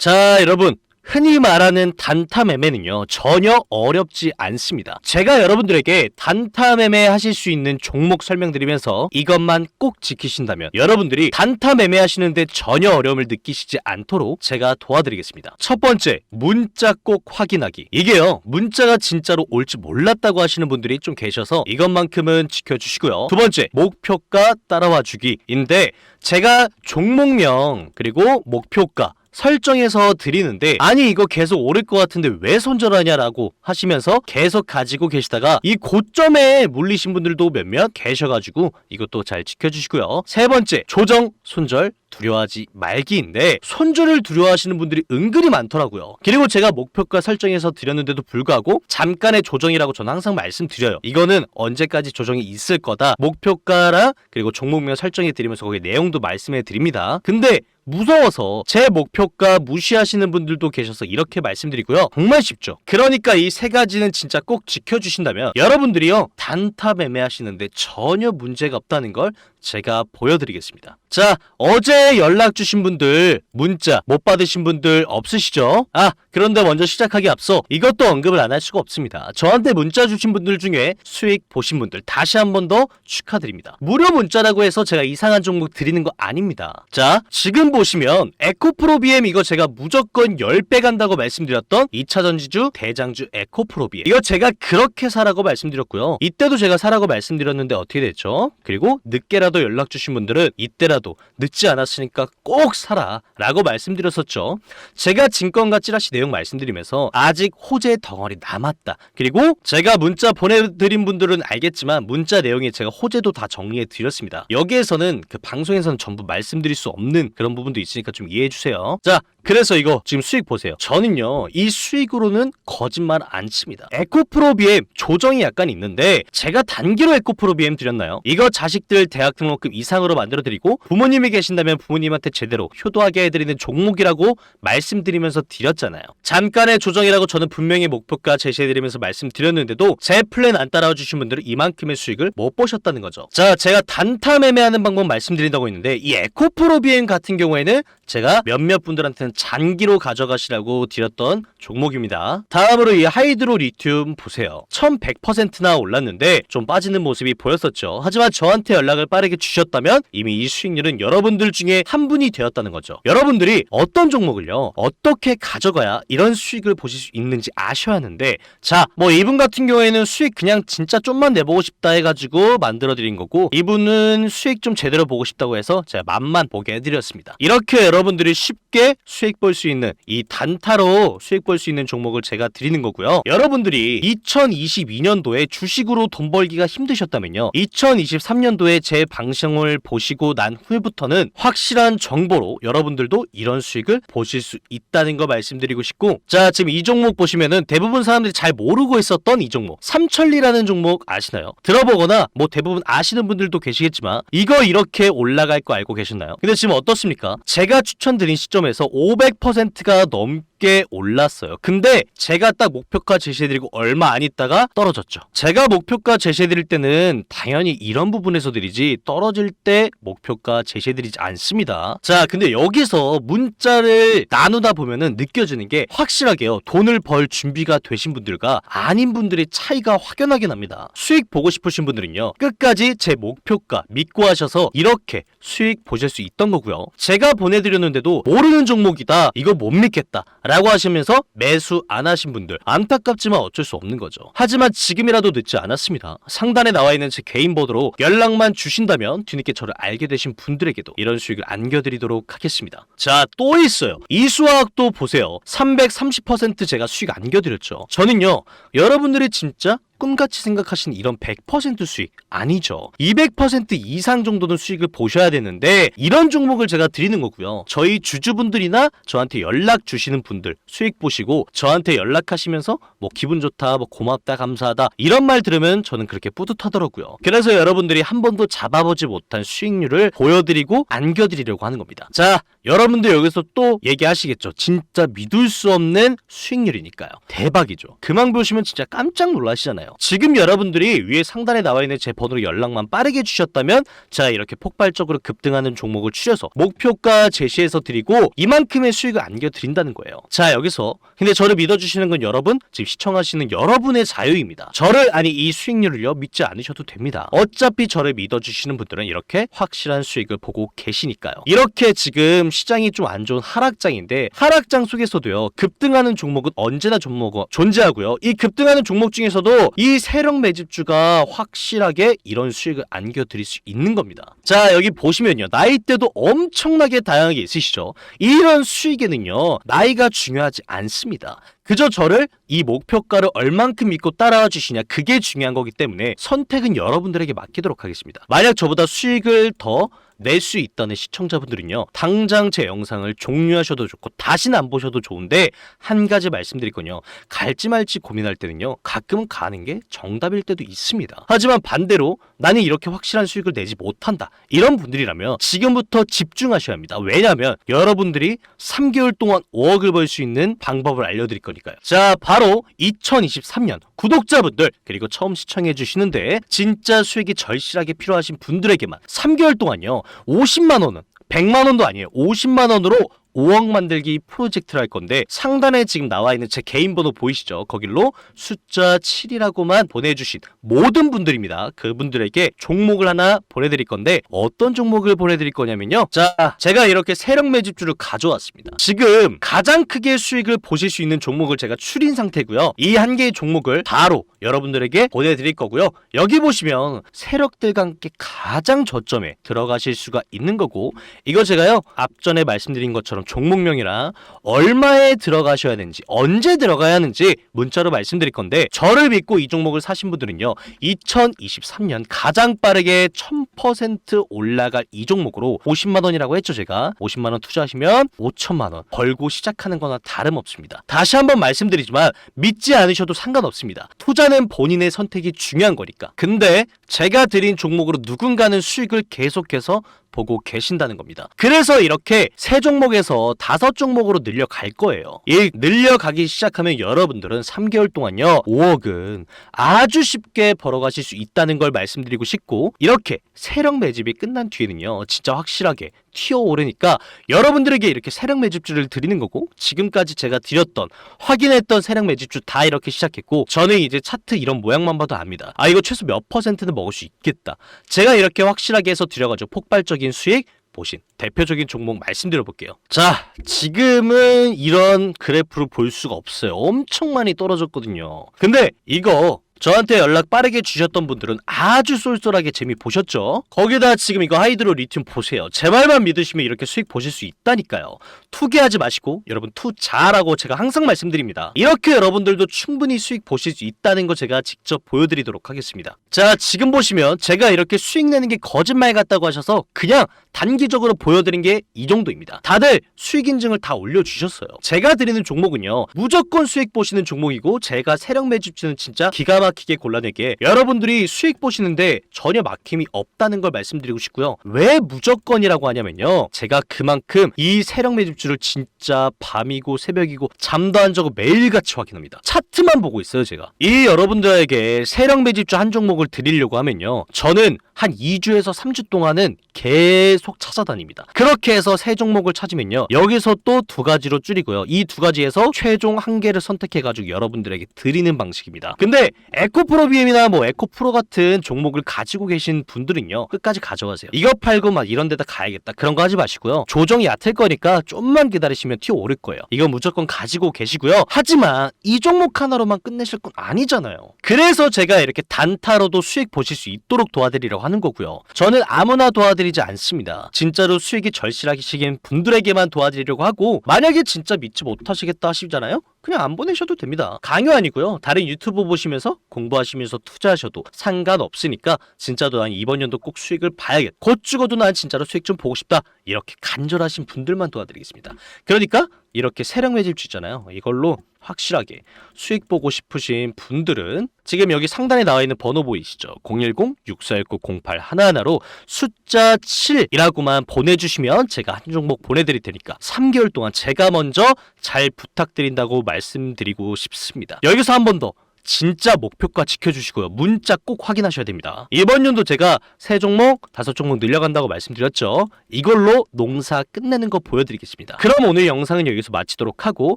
자, 여러분. 흔히 말하는 단타 매매는요, 전혀 어렵지 않습니다. 제가 여러분들에게 단타 매매 하실 수 있는 종목 설명드리면서 이것만 꼭 지키신다면 여러분들이 단타 매매 하시는데 전혀 어려움을 느끼시지 않도록 제가 도와드리겠습니다. 첫 번째, 문자 꼭 확인하기. 이게요, 문자가 진짜로 올지 몰랐다고 하시는 분들이 좀 계셔서 이것만큼은 지켜주시고요. 두 번째, 목표가 따라와 주기인데 제가 종목명 그리고 목표가 설정해서 드리는데 아니 이거 계속 오를 것 같은데 왜 손절하냐라고 하시면서 계속 가지고 계시다가 이 고점에 물리신 분들도 몇몇 계셔가지고 이것도 잘 지켜주시고요. 세 번째 조정 손절 두려워하지 말기인데 손절을 두려워하시는 분들이 은근히 많더라고요. 그리고 제가 목표가 설정해서 드렸는데도 불구하고 잠깐의 조정이라고 저는 항상 말씀드려요. 이거는 언제까지 조정이 있을 거다. 목표가랑 그리고 종목명 설정해 드리면서 거기 내용도 말씀해 드립니다. 근데 무서워서 제 목표가 무시하시는 분들도 계셔서 이렇게 말씀드리고요. 정말 쉽죠. 그러니까 이 세 가지는 진짜 꼭 지켜주신다면 여러분들이요 단타 매매하시는데 전혀 문제가 없다는 걸 제가 보여드리겠습니다. 자, 어제 연락 주신 분들 문자 못 받으신 분들 없으시죠? 아, 그런데 먼저 시작하기 앞서 이것도 언급을 안 할 수가 없습니다. 저한테 문자 주신 분들 중에 수익 보신 분들 다시 한 번 더 축하드립니다. 무료 문자라고 해서 제가 이상한 종목 드리는 거 아닙니다. 자, 지금 보시면 에코프로비엠 이거 제가 무조건 10배 간다고 말씀드렸던 2차 전지주 대장주 에코프로비엠 이거 제가 그렇게 사라고 말씀드렸고요. 이때도 제가 사라고 말씀드렸는데 어떻게 됐죠? 그리고 늦게라 도 연락 주신 분들은 이때라도 늦지 않았으니까 꼭 사라 라고 말씀드렸었죠. 제가 증권가 찌라시 내용 말씀드리면서 아직 호재 덩어리 남았다. 그리고 제가 문자 보내드린 분들은 알겠지만 문자 내용에 제가 호재도 다 정리해 드렸습니다. 여기에서는 그 방송에서는 전부 말씀드릴 수 없는 그런 부분도 있으니까 좀 이해해 주세요. 자, 그래서 이거 지금 수익 보세요. 저는요, 이 수익으로는 거짓말 안 칩니다. 에코프로 BM 조정이 약간 있는데, 제가 단기로 에코프로 BM 드렸나요? 이거 자식들 대학 등록금 이상으로 만들어 드리고, 부모님이 계신다면 부모님한테 제대로 효도하게 해드리는 종목이라고 말씀드리면서 드렸잖아요. 잠깐의 조정이라고 저는 분명히 목표가 제시해드리면서 말씀드렸는데도, 제 플랜 안 따라와 주신 분들은 이만큼의 수익을 못 보셨다는 거죠. 자, 제가 단타 매매하는 방법 말씀드린다고 했는데, 이 에코프로 BM 같은 경우에는 제가 몇몇 분들한테는 잔기로 가져가시라고 드렸던 종목입니다. 다음으로 이 하이드로 리튬 보세요. 1100%나 올랐는데 좀 빠지는 모습이 보였었죠. 하지만 저한테 연락을 빠르게 주셨다면 이미 이 수익률은 여러분들 중에 한 분이 되었다는 거죠. 여러분들이 어떤 종목을요, 어떻게 가져가야 이런 수익을 보실 수 있는지 아셔야 하는데, 자, 뭐 이분 같은 경우에는 수익 그냥 진짜 좀만 내보고 싶다 해가지고 만들어 드린 거고, 이분은 수익 좀 제대로 보고 싶다고 해서 제가 맛만 보게 해드렸습니다. 이렇게 여러분들이 쉽게 수익 볼 수 있는 이 단타로 수익 볼 수 있는 종목을 제가 드리는 거고요. 여러분들이 2022년도에 주식으로 돈 벌기가 힘드셨다면요. 2023년도에 제 방송을 보시고 난 후에부터는 확실한 정보로 여러분들도 이런 수익을 보실 수 있다는 거 말씀드리고 싶고 자 지금 이 종목 보시면은 대부분 사람들이 잘 모르고 있었던 이 종목 삼천리라는 종목 아시나요? 들어보거나 뭐 대부분 아시는 분들도 계시겠지만 이거 이렇게 올라갈 거 알고 계셨나요? 근데 지금 어떻습니까? 제가 추천드린 시점에서 500%가 넘 게 올랐어요. 근데 제가 딱 목표가 제시해드리고 얼마 안 있다가 떨어졌죠. 제가 목표가 제시해드릴 때는 당연히 이런 부분에서 드리지 떨어질 때 목표가 제시해드리지 않습니다. 자, 근데 여기서 문자를 나누다 보면은 느껴지는 게 확실하게요. 돈을 벌 준비가 되신 분들과 아닌 분들의 차이가 확연하게 납니다. 수익 보고 싶으신 분들은요. 끝까지 제 목표가 믿고 하셔서 이렇게 수익 보실 수 있던 거고요. 제가 보내드렸는데도 모르는 종목이다. 이거 못 믿겠다. 라고 하시면서 매수 안 하신 분들 안타깝지만 어쩔 수 없는 거죠. 하지만 지금이라도 늦지 않았습니다. 상단에 나와 있는 제 개인 번호로 연락만 주신다면 뒤늦게 저를 알게 되신 분들에게도 이런 수익을 안겨드리도록 하겠습니다. 자, 또 있어요. 이수화학도 보세요. 330% 제가 수익 안겨드렸죠. 저는요, 여러분들이 진짜 꿈같이 생각하시는 이런 100% 수익 아니죠. 200% 이상 정도는 수익을 보셔야 되는데 이런 종목을 제가 드리는 거고요. 저희 주주분들이나 저한테 연락 주시는 분들 수익 보시고 저한테 연락하시면서 뭐 기분 좋다, 뭐 고맙다, 감사하다 이런 말 들으면 저는 그렇게 뿌듯하더라고요. 그래서 여러분들이 한 번도 잡아보지 못한 수익률을 보여드리고 안겨드리려고 하는 겁니다. 자, 여러분들 여기서 또 얘기하시겠죠. 진짜 믿을 수 없는 수익률이니까요. 대박이죠. 그만 보시면 진짜 깜짝 놀라시잖아요. 지금 여러분들이 위에 상단에 나와 있는 제 번호로 연락만 빠르게 주셨다면 제가 이렇게 폭발적으로 급등하는 종목을 추려서 목표가 제시해서 드리고 이만큼의 수익을 안겨드린다는 거예요. 자 여기서 근데 저를 믿어주시는 건 여러분 지금 시청하시는 여러분의 자유입니다. 저를 아니 이 수익률을요 믿지 않으셔도 됩니다. 어차피 저를 믿어주시는 분들은 이렇게 확실한 수익을 보고 계시니까요. 이렇게 지금 시장이 좀 안 좋은 하락장인데 하락장 속에서도요 급등하는 종목은 언제나 종목은 존재하고요. 이 급등하는 종목 중에서도 이 세력 매집주가 확실하게 이런 수익을 안겨드릴 수 있는 겁니다. 자 여기 보시면요 나이대도 엄청나게 다양하게 있으시죠. 이런 수익에는요 나이가 중요하지 않습니다. 그저 저를 이 목표가를 얼만큼 믿고 따라와 주시냐 그게 중요한 거기 때문에 선택은 여러분들에게 맡기도록 하겠습니다. 만약 저보다 수익을 더 낼수 있다는 시청자분들은요 당장 제 영상을 종료하셔도 좋고 다시는 안 보셔도 좋은데 한 가지 말씀드릴 건요 갈지 말지 고민할 때는요 가끔은 가는 게 정답일 때도 있습니다. 하지만 반대로 나는 이렇게 확실한 수익을 내지 못한다 이런 분들이라면 지금부터 집중하셔야 합니다. 왜냐하면 여러분들이 3개월 동안 5억을 벌 수 있는 방법을 알려드릴 거니까 요. 자 바로 2023년 구독자분들 그리고 처음 시청해 주시는데 진짜 수익이 절실하게 필요하신 분들에게만 3개월 동안요 50만 원은 100만 원도 아니에요. 50만 원으로 5억 만들기 프로젝트를 할 건데 상단에 지금 나와 있는 제 개인 번호 보이시죠? 거길로 숫자 7이라고만 보내주신 모든 분들입니다. 그분들에게 종목을 하나 보내드릴 건데 어떤 종목을 보내드릴 거냐면요. 자, 제가 이렇게 세력 매집주를 가져왔습니다. 지금 가장 크게 수익을 보실 수 있는 종목을 제가 추린 상태고요. 이 한 개의 종목을 바로 여러분들에게 보내드릴 거고요. 여기 보시면 세력들과 함께 가장 저점에 들어가실 수가 있는 거고 이거 제가요 앞전에 말씀드린 것처럼 종목명이랑 얼마에 들어가셔야 되는지 언제 들어가야 하는지 문자로 말씀드릴 건데 저를 믿고 이 종목을 사신 분들은요 2023년 가장 빠르게 1000% 올라갈 이 종목으로 50만 원이라고 했죠 제가. 50만 원 투자하시면 5천만 원 벌고 시작하는 거나 다름없습니다. 다시 한번 말씀드리지만 믿지 않으셔도 상관없습니다. 투자는 본인의 선택이 중요한 거니까. 근데 제가 드린 종목으로 누군가는 수익을 계속해서 보고 계신다는 겁니다. 그래서 이렇게 세 종목에서 다섯 종목으로 늘려갈 거예요. 이 늘려가기 시작하면 여러분들은 3개월 동안요 5억은 아주 쉽게 벌어가실 수 있다는 걸 말씀드리고 싶고 이렇게 세력 매집이 끝난 뒤에는요 진짜 확실하게 튀어오르니까 여러분들에게 이렇게 세력 매집주를 드리는 거고 지금까지 제가 드렸던 확인했던 세력 매집주 다 이렇게 시작했고 저는 이제 차트 이런 모양만 봐도 압니다. 아 이거 최소 몇 퍼센트는 먹을 수 있겠다. 제가 이렇게 확실하게 해서 드려가지고 폭발적인 수익 보신 대표적인 종목 말씀드려 볼게요. 자, 지금은 이런 그래프를 볼 수가 없어요. 엄청 많이 떨어졌거든요. 근데 이거 저한테 연락 빠르게 주셨던 분들은 아주 쏠쏠하게 재미 보셨죠? 거기다 지금 이거 하이드로 리튬 보세요. 제 말만 믿으시면 이렇게 수익 보실 수 있다니까요. 투기하지 마시고 여러분 투자라고 제가 항상 말씀드립니다. 이렇게 여러분들도 충분히 수익 보실 수 있다는 거 제가 직접 보여드리도록 하겠습니다. 자 지금 보시면 제가 이렇게 수익 내는 게 거짓말 같다고 하셔서 그냥 단기적으로 보여드린 게 이 정도입니다. 다들 수익 인증을 다 올려주셨어요. 제가 드리는 종목은요 무조건 수익 보시는 종목이고 제가 세력 매집주는 진짜 기가 막 히게 골라내게 여러분들이 수익 보시는데 전혀 막힘이 없다는 걸 말씀드리고 싶고요. 왜 무조건이라고 하냐면요. 제가 그만큼 이 세력 매집주를 진짜 밤이고 새벽이고 잠도 안 자고 매일같이 확인합니다. 차트만 보고 있어요, 제가. 이 여러분들에게 세력 매집주 한 종목을 드리려고 하면요. 저는 한 2주에서 3주 동안은 계속 찾아다닙니다. 그렇게 해서 세 종목을 찾으면요. 여기서 또 두 가지로 줄이고요. 이 두 가지에서 최종 한 개를 선택해가지고 여러분들에게 드리는 방식입니다. 근데 에코프로 BM이나 뭐 에코프로 같은 종목을 가지고 계신 분들은요. 끝까지 가져가세요. 이거 팔고 막 이런 데다 가야겠다. 그런 거 하지 마시고요. 조정이 얕을 거니까 좀만 기다리시면 튀어 오를 거예요. 이거 무조건 가지고 계시고요. 하지만 이 종목 하나로만 끝내실 건 아니잖아요. 그래서 제가 이렇게 단타로도 수익 보실 수 있도록 도와드리려고 하는 거고요. 저는 아무나 도와드리지 않습니다. 진짜로 수익이 절실하시긴 분들에게만 도와드리려고 하고 만약에 진짜 믿지 못하시겠다 하시잖아요? 그냥 안 보내셔도 됩니다. 강요 아니고요. 다른 유튜브 보시면서 공부하시면서 투자하셔도 상관없으니까 진짜도 난 이번 연도 꼭 수익을 봐야겠다. 곧 죽어도 난 진짜로 수익 좀 보고 싶다. 이렇게 간절하신 분들만 도와드리겠습니다. 그러니까 이렇게 세력 매집주 있잖아요. 이걸로 확실하게 수익 보고 싶으신 분들은 지금 여기 상단에 나와 있는 번호 보이시죠? 010-6419-0811로 숫자 7이라고만 보내주시면 제가 한 종목 보내드릴 테니까 3개월 동안 제가 먼저 잘 부탁드린다고 말씀드리고 싶습니다. 여기서 한 번 더 진짜 목표가 지켜주시고요. 문자 꼭 확인하셔야 됩니다. 이번 연도 제가 세 종목, 다섯 종목 늘려간다고 말씀드렸죠. 이걸로 농사 끝내는 거 보여드리겠습니다. 그럼 오늘 영상은 여기서 마치도록 하고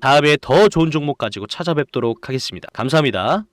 다음에 더 좋은 종목 가지고 찾아뵙도록 하겠습니다. 감사합니다.